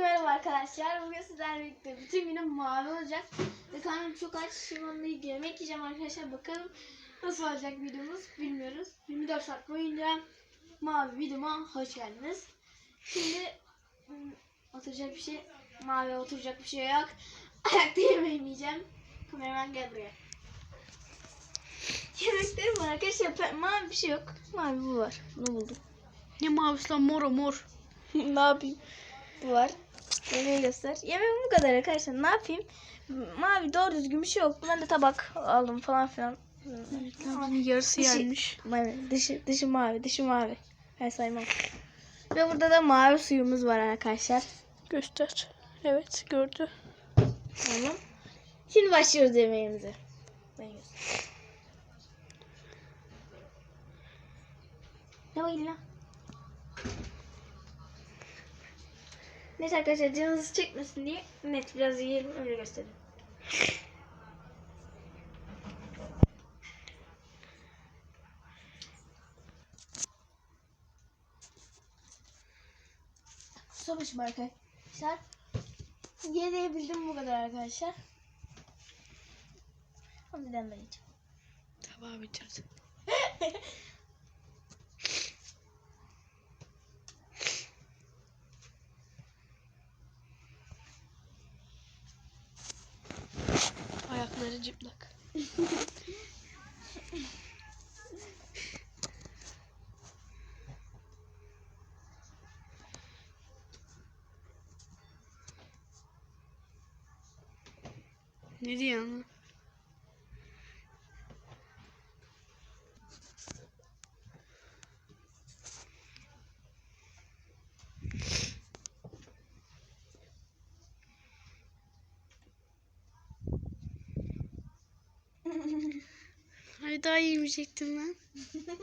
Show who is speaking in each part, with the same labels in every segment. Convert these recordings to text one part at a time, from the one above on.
Speaker 1: merhaba arkadaşlar. Bugün sizlerle birlikte bütün günüm mavi olacak. Ve karnım çok aç. Şimdi onunla yemek yiyeceğim arkadaşlar. Bakalım nasıl olacak videomuz bilmiyoruz. 24 saat boyunca mavi videoma hoş geldiniz. Şimdi hmm, oturacak bir şey, mavi oturacak bir şey yok. Ayakta yemeğimi yiyeceğim. Kameraman gel buraya. Yemeklerim var arkadaşlar. Mavi bir şey yok. Mavi bu var. Bunu buldum.
Speaker 2: Ne mavisi lan mor o mor.
Speaker 1: ne yapayım? Bu var. Yemeği göster. Yemeğim bu kadar arkadaşlar. Ne yapayım? Mavi doğru düzgün bir şey yok. Ben de tabak aldım falan filan.
Speaker 2: Yarısı
Speaker 1: Dışı-
Speaker 2: yenmiş.
Speaker 1: Mavi. Dışı, dışı mavi. Dışı mavi. Ben saymam. Ve burada da mavi suyumuz var arkadaşlar.
Speaker 2: Göster. Evet gördü.
Speaker 1: Tamam. Şimdi başlıyoruz yemeğimize. Ben göster. Ne bakayım lan? Neyse arkadaşlar canınızı çekmesin diye net biraz yiyelim öyle göstereyim. Sonuç arkadaşlar. Yedebildim bu kadar arkadaşlar. Onu ben vereceğim.
Speaker 2: Tabağı bitirdi. ne diyor ama? Ay daha yemeyecektim ben.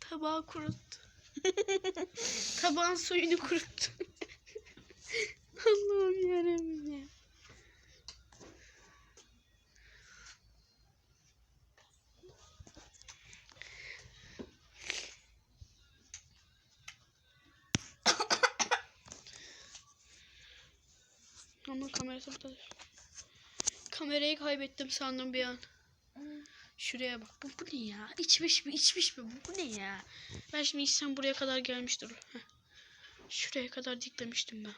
Speaker 2: Tabağı kuruttu. Tabağın suyunu kuruttu. Allah'ım yarabbim ya. Ama buradadır. Kamerayı kaybettim sandım bir an. Şuraya bak. Bu, bu ne ya? İçmiş mi? İçmiş mi? Bu, bu ne ya? Ben şimdi içsem buraya kadar gelmiştir. Heh. Şuraya kadar diklemiştim ben.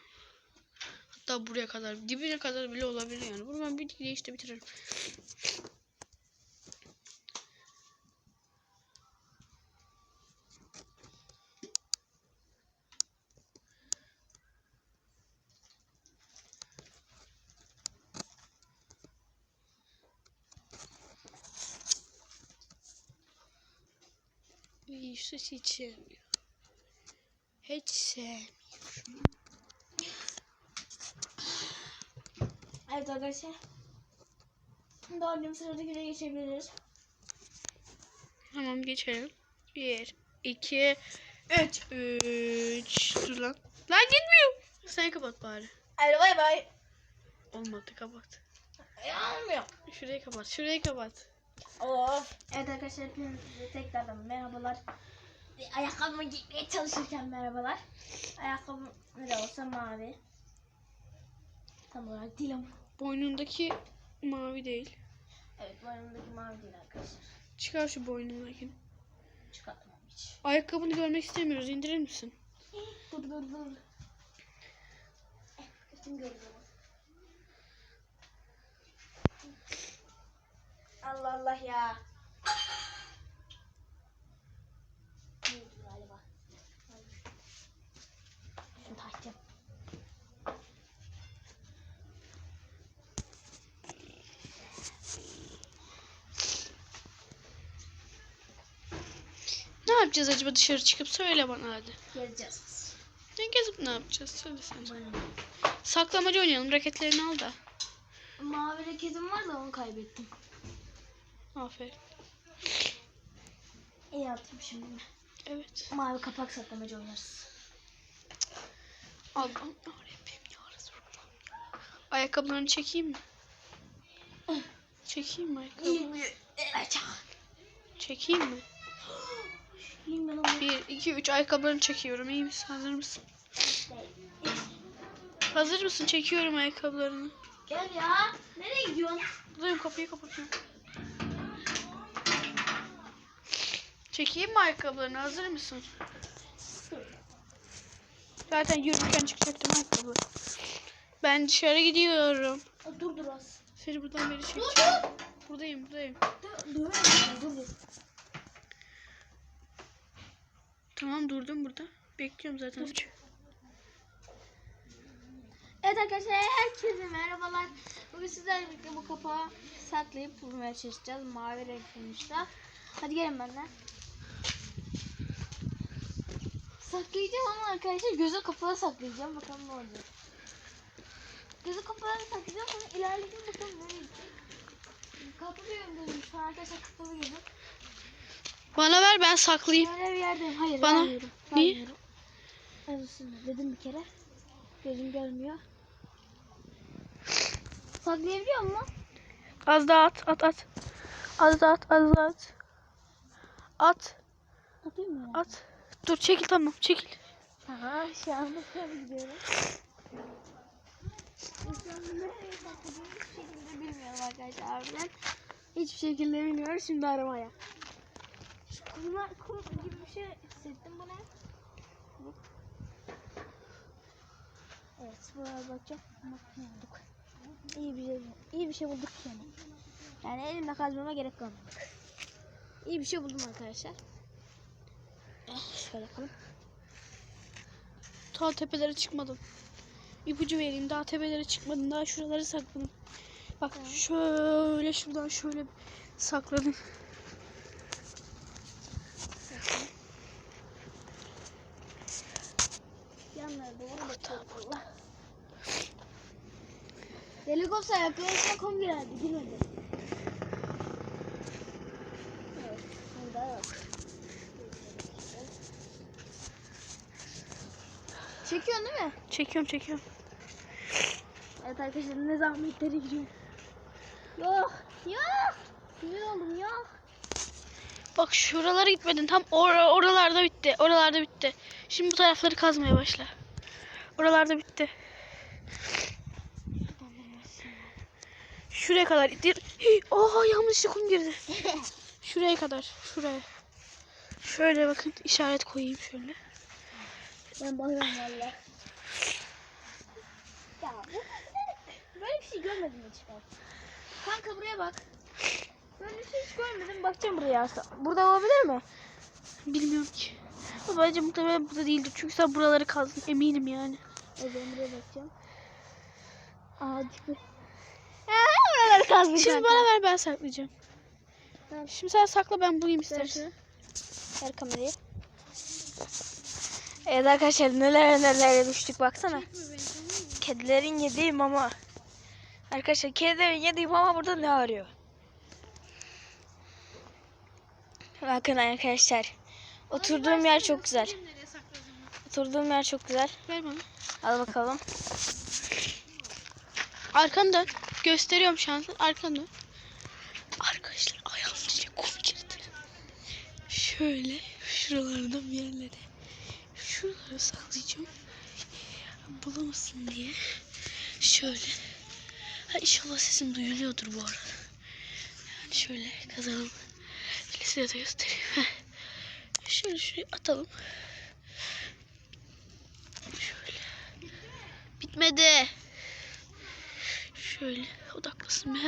Speaker 2: Hatta buraya kadar. Dibine kadar bile olabilir yani. Bunu ben bir işte bitiririm. İyi süt içemiyor. Hiç sevmiyor.
Speaker 1: Evet arkadaşlar. Dördüncü sıradakine geçebiliriz.
Speaker 2: Tamam geçelim. Bir, iki, üç. Üç. Dur lan. Lan gitmiyor. Sen kapat bari.
Speaker 1: Hadi bay bay.
Speaker 2: Olmadı kapat.
Speaker 1: Yanmıyor.
Speaker 2: Şurayı kapat. Şurayı kapat.
Speaker 1: Of. Evet arkadaşlar hepinize tekrardan merhabalar. Ve Ayakkabımı giymeye çalışırken merhabalar. Ayakkabım ne olsa mavi. Tam olarak değil ama.
Speaker 2: Boynundaki mavi değil.
Speaker 1: Evet boynumdaki mavi değil arkadaşlar.
Speaker 2: Çıkar şu boynundakini.
Speaker 1: Çıkartmam hiç.
Speaker 2: Ayakkabını görmek istemiyoruz. İndirir misin?
Speaker 1: Dur dur dur. Eh, Bütün gördüm. Allah Allah ya.
Speaker 2: Yapacağız acaba dışarı çıkıp söyle bana hadi.
Speaker 1: Geleceğiz.
Speaker 2: Ne gezip ne yapacağız söyle sen. Saklamacı oynayalım. Raketlerini al da.
Speaker 1: Mavi raketim var da onu kaybettim.
Speaker 2: Aferin.
Speaker 1: İyi şimdi. ben.
Speaker 2: Evet.
Speaker 1: Mavi kapak saklamacı oynarız.
Speaker 2: Al. Al. Yarabbim ya Resulallah. Ayakkabılarını çekeyim mi? Çekeyim mi ayakkabı?
Speaker 1: Evet.
Speaker 2: Çekeyim mi?
Speaker 1: İyiyim ben ama.
Speaker 2: 1, 2, 3 ayakkabılarını çekiyorum. İyi misin? Hazır mısın? Hazır mısın? Çekiyorum ayakkabılarını.
Speaker 1: Gel ya. Nereye gidiyorsun?
Speaker 2: Buradayım kapıyı kapatıyorum. Çekeyim mi ayakkabılarını? Hazır mısın? Zaten yürürken çıkacaktım ayakkabı. Ben dışarı gidiyorum.
Speaker 1: Dur dur az.
Speaker 2: Seni buradan beri çekeceğim.
Speaker 1: Dur
Speaker 2: Buradayım buradayım.
Speaker 1: dur. Dur dur dur.
Speaker 2: Tamam durdum burada. Bekliyorum zaten.
Speaker 1: Evet arkadaşlar herkese merhabalar. Bugün sizlerle birlikte bu kapağı saklayıp bulmaya çalışacağız. Mavi renk sonuçta. Hadi gelin benden. Saklayacağım ama arkadaşlar gözü kapalı saklayacağım. Bakalım ne olacak. Gözü kapalı saklayacağım sonra ilerleyeceğim bakalım nereye gidecek. Kapalı gözüm şu arkadaşlar kapalı gözüm.
Speaker 2: Bana ver ben saklayayım.
Speaker 1: Böyle bir yerdeyim. Hayır
Speaker 2: Bana-
Speaker 1: vermiyorum.
Speaker 2: Niye?
Speaker 1: Üstünde dedim bir kere. Gözüm görmüyor. Saklayabiliyor musun?
Speaker 2: Az daha at at at. Az daha at az daha at. At
Speaker 1: Atayım mı?
Speaker 2: at. Dur çekil tamam çekil.
Speaker 1: Aha şu anda şöyle gidiyorum. Hiçbir şekilde bilmiyorum arkadaşlar. Hiçbir şekilde bilmiyorum şimdi aramaya. Kumlar, kum gibi bir şey hissettim bu ne? Bu. Evet buraya bakacağım. Bak ne bulduk. İyi bir şey, iyi bir şey bulduk yani. Yani elimle kazmama gerek kalmadı. İyi bir şey buldum arkadaşlar. Eh, Şöyle yapalım.
Speaker 2: Ta tepelere çıkmadım. İpucu vereyim daha tepelere çıkmadım. Daha şuraları sakladım. Bak şöyle şuradan şöyle sakladım.
Speaker 1: Yanlara doğru bakıyorum. Allah. Olsa yaklaşık kum girerdi. Girmedi. Evet. Burada yok. Çekiyorsun değil mi?
Speaker 2: Çekiyorum çekiyorum.
Speaker 1: Evet arkadaşlar ne zahmetleri giriyor. Yok. Yok. Sinir oldum yok.
Speaker 2: Bak şuralara gitmedin. Tam or oralarda bitti. Oralarda bitti. Şimdi bu tarafları kazmaya başla. Oralarda bitti. Şuraya kadar. ittir. Oha yanlışlıkla kum girdi. Şuraya kadar. Şuraya. Şöyle bakın işaret koyayım şöyle.
Speaker 1: Ben bakıyorum valla. Ya böyle bir şey görmedim hiç ben. Kanka buraya bak. Böyle bir şey hiç görmedim. Bakacağım buraya aslında. Burada olabilir mi?
Speaker 2: Bilmiyorum ki. Ama bence muhtemelen burada değildir. Çünkü sen buraları kazdın. Eminim yani.
Speaker 1: Evet ben buraya bakacağım. Aa çıktı. Buraları kazmış
Speaker 2: Şimdi
Speaker 1: kanka.
Speaker 2: bana ver ben saklayacağım.
Speaker 1: Tamam.
Speaker 2: Şimdi sen sakla ben bulayım istersen.
Speaker 1: Ver kamerayı. Evet arkadaşlar neler neler düştük baksana. Kedilerin yediği mama. Arkadaşlar kedilerin yediği mama burada ne arıyor? Bakın arkadaşlar. Oturduğum yer çok güzel. Oturduğum yer çok güzel.
Speaker 2: Ver bana.
Speaker 1: Al bakalım.
Speaker 2: Arkanı dön. Gösteriyorum şu an. Arkanı. Arkadaşlar ayağımın içine kum girdi. Şöyle şuralardan bir yerlere. Şuraları saklayacağım. Bulamasın diye. Şöyle. Ha inşallah sesim duyuluyordur bu arada. Yani şöyle kazalım. Şöyle size de göstereyim. Şöyle şuraya atalım. Şöyle. Bitmedi. Şöyle odaklasın be.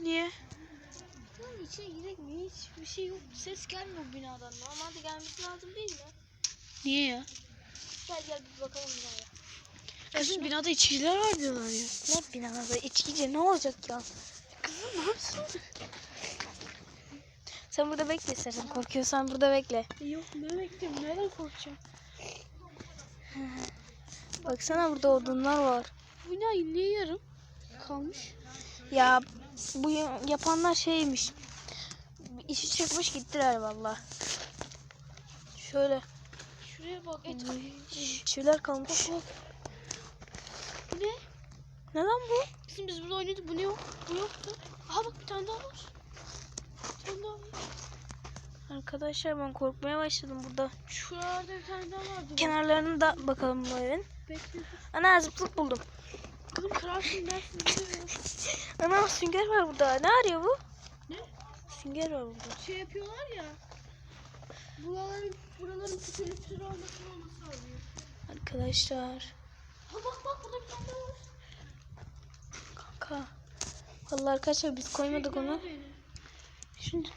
Speaker 2: Niye?
Speaker 1: Lan içine girek mi? Hiçbir şey yok. Ses gelmiyor binadan. Normalde gelmesi lazım değil mi?
Speaker 2: Niye ya?
Speaker 1: Gel gel bir bakalım binaya.
Speaker 2: Kızım binada içkiler var diyorlar ya.
Speaker 1: Ne binada içkice ne olacak ya?
Speaker 2: Kızım ne yapsın?
Speaker 1: Sen burada bekle istersen. Korkuyorsan burada bekle.
Speaker 2: Yok ne bekleyeyim nereden korkacağım?
Speaker 1: Baksana burada odunlar var.
Speaker 2: Bu ne niye yarım kalmış?
Speaker 1: Ya bu ya- yapanlar şeymiş. İşi çıkmış gittiler valla. Şöyle
Speaker 2: Şuraya bak et.
Speaker 1: şeyler kalmış.
Speaker 2: Bu ne?
Speaker 1: Ne lan bu?
Speaker 2: Bizim biz burada oynadık bu ne yok? Bu yoktu. Aha bak bir tane daha var. Bir tane daha var.
Speaker 1: Arkadaşlar ben korkmaya başladım burada.
Speaker 2: Şuralarda bir tane daha vardı.
Speaker 1: Kenarlarını da bakalım bu evin.
Speaker 2: Bekle.
Speaker 1: Ana zıplık buldum.
Speaker 2: Kızım kırarsın dersin.
Speaker 1: Ana sünger var burada. Ne arıyor bu?
Speaker 2: Ne?
Speaker 1: Sünger var burada.
Speaker 2: Şey yapıyorlar ya. Buraların, buraların pütürlü pütürlü olmasını olması sağlıyor.
Speaker 1: Arkadaşlar.
Speaker 2: Ha bak bak burada bir tane var.
Speaker 1: Kanka. Vallahi arkadaşlar biz koymadık
Speaker 2: Çekme
Speaker 1: onu.
Speaker 2: beni.
Speaker 1: Şimdi.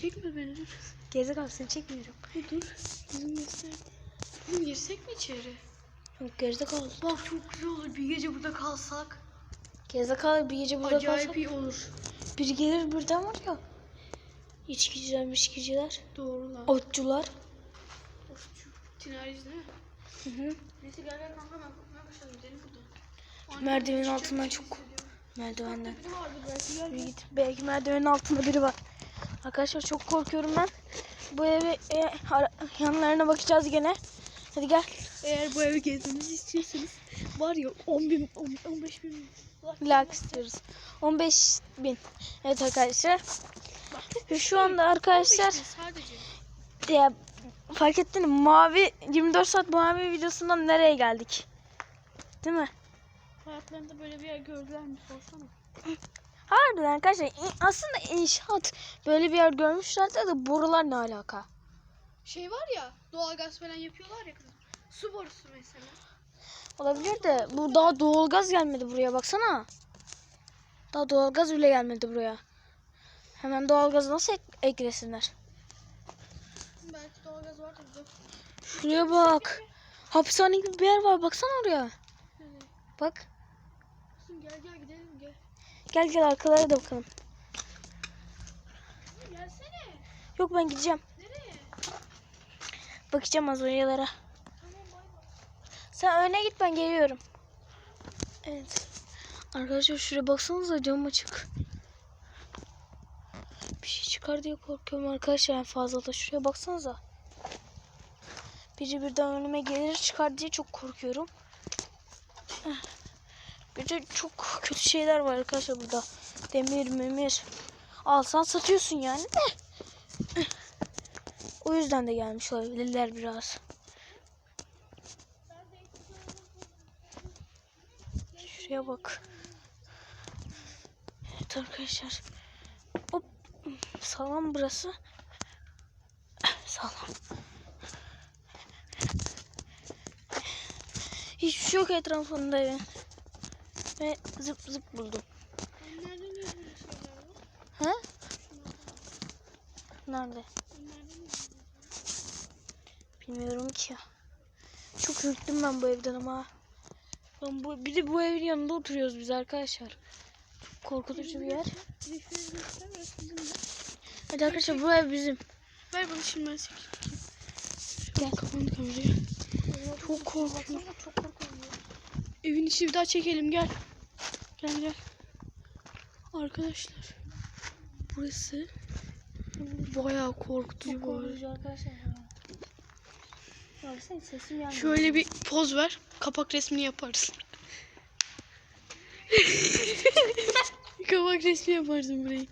Speaker 2: Çekme beni dur.
Speaker 1: Gerizekalı seni çekmiyorum.
Speaker 2: Bir dur. Yüzüm gösterdi. Oğlum girsek mi içeri?
Speaker 1: Yok gerizekalı.
Speaker 2: Bak çok güzel olur. Bir gece burada kalsak.
Speaker 1: Gerizekalı bir gece burada
Speaker 2: Acayip
Speaker 1: kalsak.
Speaker 2: iyi olur.
Speaker 1: Biri gelir birden var ya. İçkiciler, mişkiciler,
Speaker 2: Doğru lan.
Speaker 1: otçular.
Speaker 2: Çok tinariz değil mi?
Speaker 1: Hı hı.
Speaker 2: Neyse gel gel kanka ben korkmaya başladım. Gidelim buradan.
Speaker 1: Merdivenin altından
Speaker 2: bir
Speaker 1: çok-. Merdivenden.
Speaker 2: Belki.
Speaker 1: Belki merdivenin altında biri var. Arkadaşlar çok korkuyorum ben. Bu eve e, yanlarına bakacağız gene. Hadi gel.
Speaker 2: Eğer bu evi gezmemizi istiyorsanız var ya 10 bin, 15 bin
Speaker 1: Like istiyoruz. 15 bin. Evet arkadaşlar. Ve şu anda arkadaşlar
Speaker 2: sadece.
Speaker 1: ya, fark ettin mi? Mavi 24 saat mavi videosundan nereye geldik? Değil mi?
Speaker 2: Hayatlarında böyle bir yer gördüler mi sorsana.
Speaker 1: Harbiden arkadaşlar aslında inşaat böyle bir yer görmüşlerdi de borular ne alaka?
Speaker 2: Şey var ya doğalgaz falan yapıyorlar ya kızım. Su borusu mesela.
Speaker 1: Olabilir de bu daha doğalgaz gelmedi buraya baksana. Daha doğalgaz bile gelmedi buraya. Hemen doğalgazı nasıl ek- eklesinler?
Speaker 2: Belki doğalgaz vardır.
Speaker 1: Şuraya bak. Hapishane gibi bir yer var baksana oraya. Bak.
Speaker 2: Gel gel gel.
Speaker 1: Gel arkalara da bakalım.
Speaker 2: Gelsene.
Speaker 1: Yok ben gideceğim.
Speaker 2: Nereye?
Speaker 1: Bakacağım az oralara.
Speaker 2: Tamam.
Speaker 1: Sen öne git ben geliyorum. Evet. Arkadaşlar şuraya baksanıza cam açık. Bir şey çıkar diye korkuyorum arkadaşlar en fazla da şuraya baksanıza. Biri birden önüme gelir çıkar diye çok korkuyorum. De çok kötü şeyler var arkadaşlar burada. Demir memir. Alsan satıyorsun yani. O yüzden de gelmiş olabilirler biraz. Şuraya bak. Evet arkadaşlar. Hop. Sağlam burası. Sağlam. Hiçbir şey yok etrafında evin. Ve zıp zıp buldum. Ha? Nerede? Bilmiyorum ki. Çok ürktüm ben bu evden ama. Lan bu, bir de bu evin yanında oturuyoruz biz arkadaşlar. Çok korkutucu bir yer. Hadi arkadaşlar bu ev bizim.
Speaker 2: Ver bana şimdi ben çekeyim.
Speaker 1: Gel.
Speaker 2: Kapandı kamerayı.
Speaker 1: Çok korkuyorum.
Speaker 2: Çok korkuyorum. Evin içi bir daha çekelim gel. Gel gel. Arkadaşlar. Burası bayağı korkutucu bu arada.
Speaker 1: arkadaşlar. Baksana sesim gelmiyor.
Speaker 2: Şöyle bir poz ver. Kapak resmini yaparız. kapak resmi yaparsın burayı.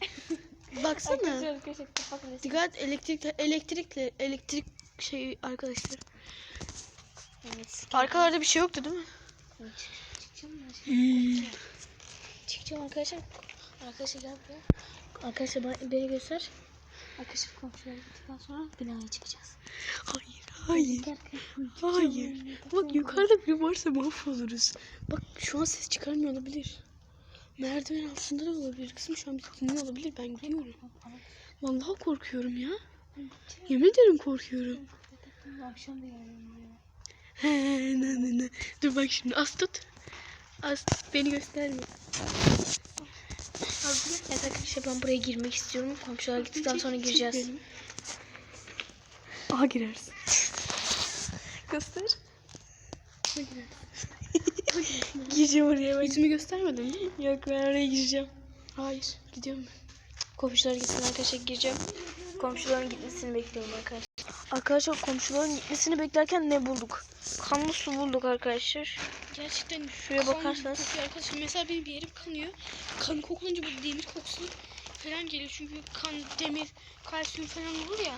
Speaker 2: Baksana.
Speaker 1: Arkadaşlar kapak.
Speaker 2: Dikkat elektrik elektrikle elektrik şey arkadaşlar.
Speaker 1: Evet.
Speaker 2: Arkalarda bir şey yoktu değil mi?
Speaker 1: Çıkacağım ben. Çıkacağım arkadaşlar. Arkadaşlar gel buraya. Arkadaşlar beni göster. Arkadaşlar komşulara gittikten sonra binaya çıkacağız.
Speaker 2: Hayır, hayır. Hayır. Bak yukarıda biri varsa mahvoluruz. Bak şu an ses çıkarmıyor olabilir. Merdiven altında da olabilir. Kızım şu an bizi dinliyor olabilir. Ben gidiyorum. Vallahi korkuyorum ya. Yemin ederim korkuyorum.
Speaker 1: Akşam da.
Speaker 2: He, ne, ne, ne. Dur bak şimdi az tut. Az. Beni gösterme.
Speaker 1: Evet arkadaşlar ben buraya girmek istiyorum. Komşular gittikten sonra gireceğiz.
Speaker 2: Aha girersin. Göster.
Speaker 1: Gireceğim oraya ben.
Speaker 2: Yüzümü göstermedin değil mi?
Speaker 1: Yok ben oraya gireceğim.
Speaker 2: Hayır. Gidiyorum ben.
Speaker 1: Komşular gitsin arkadaşlar gireceğim. Komşuların gitmesini bekliyorum arkadaşlar. Arkadaşlar komşuların gitmesini beklerken ne bulduk? Kanlı su bulduk arkadaşlar.
Speaker 2: Gerçekten
Speaker 1: Şuraya bakarsanız.
Speaker 2: kokuyor Arkadaşlar mesela benim bir yerim kanıyor. Kan kokulunca bu demir kokusu falan geliyor. Çünkü kan, demir, kalsiyum falan olur ya.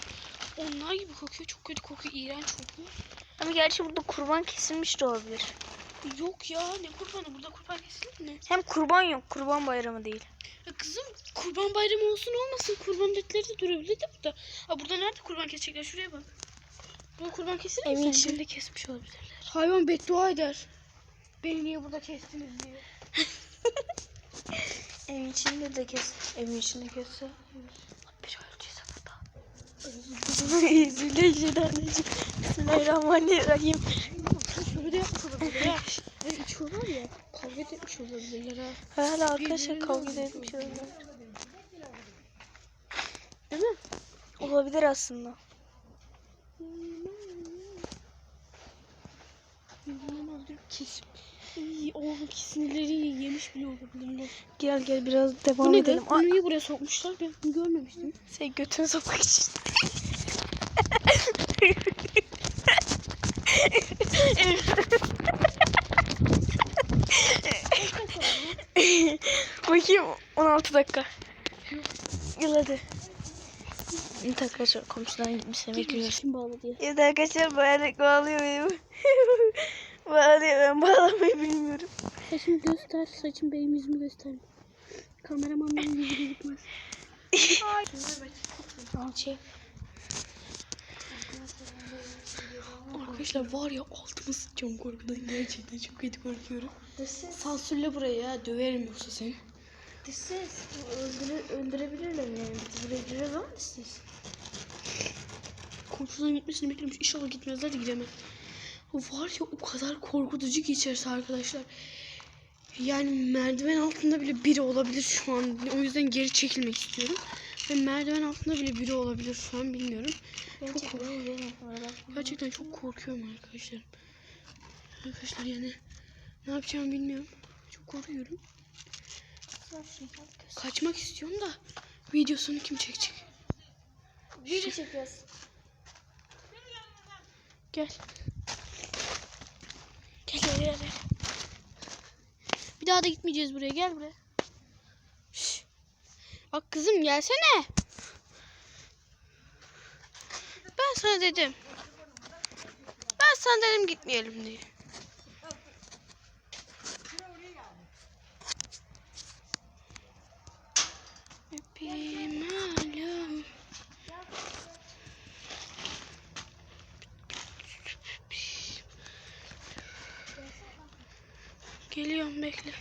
Speaker 2: Onlar gibi kokuyor. Çok kötü kokuyor. iğrenç kokuyor.
Speaker 1: Ama gerçi burada kurban kesilmiş de olabilir.
Speaker 2: Yok ya ne kurbanı? Burada kurban kesilir mi?
Speaker 1: Hem kurban yok. Kurban bayramı değil.
Speaker 2: Ya kızım kurban bayramı olsun olmasın. Kurban etleri de durabilir de burada. Ha burada nerede kurban kesecekler? Şuraya bak. Burada kurban kesilir mi sence?
Speaker 1: içinde kesmiş olabilirler.
Speaker 2: Hayvan beddua eder. Beni niye burada kestiniz diye.
Speaker 1: Evin içinde de kes. Evin içinde kesse. Bir ölçüyse burada. Bismillahirrahmanirrahim. Bismillahirrahmanirrahim.
Speaker 2: Şöyle yapmış olabilirler ha. Yani içiyorlar ya. Kavga etmiş olabilirler ha.
Speaker 1: Hala arkadaşlar kavga etmiş olabilir.
Speaker 2: Değil mi?
Speaker 1: Olabilir aslında.
Speaker 2: Kesim. İyi, oğlum sinirleri yemiş bile olabilirler.
Speaker 1: Gel gel biraz devam
Speaker 2: Bu ne
Speaker 1: edelim.
Speaker 2: Bunu niye buraya sokmuşlar? Ben bunu görmemiştim.
Speaker 1: Sen götünü sokmak için. Bakayım 16 dakika. Yıl hadi. Evet arkadaşlar komşudan gitmiş yemek yiyoruz.
Speaker 2: Kim bağladı ya?
Speaker 1: Evet arkadaşlar bağırık bağlıyor benim. bağlıyor ben bağlamayı bilmiyorum.
Speaker 2: Saçımı göster. Saçım benim yüzümü göster. Kameramanların yüzü gözükmez.
Speaker 1: Al şey.
Speaker 2: Arkadaşlar var ya altıma sıçacağım korkudan gerçekten çok kötü korkuyorum. Sansürle buraya ya döverim yoksa seni.
Speaker 3: Dişsiz. Öldüre, öldürebilirler yani. Gireriz ama dişsiz.
Speaker 2: Komşuların gitmesini bekliyormuş. İnşallah gitmezler de gidemem. Var ya o kadar korkutucu ki içerisi arkadaşlar. Yani merdiven altında bile biri olabilir şu an. O yüzden geri çekilmek istiyorum. Ve merdiven altında bile biri olabilir şu an bilmiyorum. Çok korkuyorum. Gerçekten çok korkuyorum arkadaşlar. Arkadaşlar yani ne yapacağımı bilmiyorum. Çok korkuyorum. Kaçmak istiyorum da videosunu kim çekecek?
Speaker 3: Video çekiyoruz.
Speaker 2: Gel. Gel gel gel. Bir daha da gitmeyeceğiz buraya. Gel buraya. Bak kızım gelsene. Ben sana dedim. Ben sana dedim gitmeyelim diye. Öpeyim hala. Geliyorum bekle.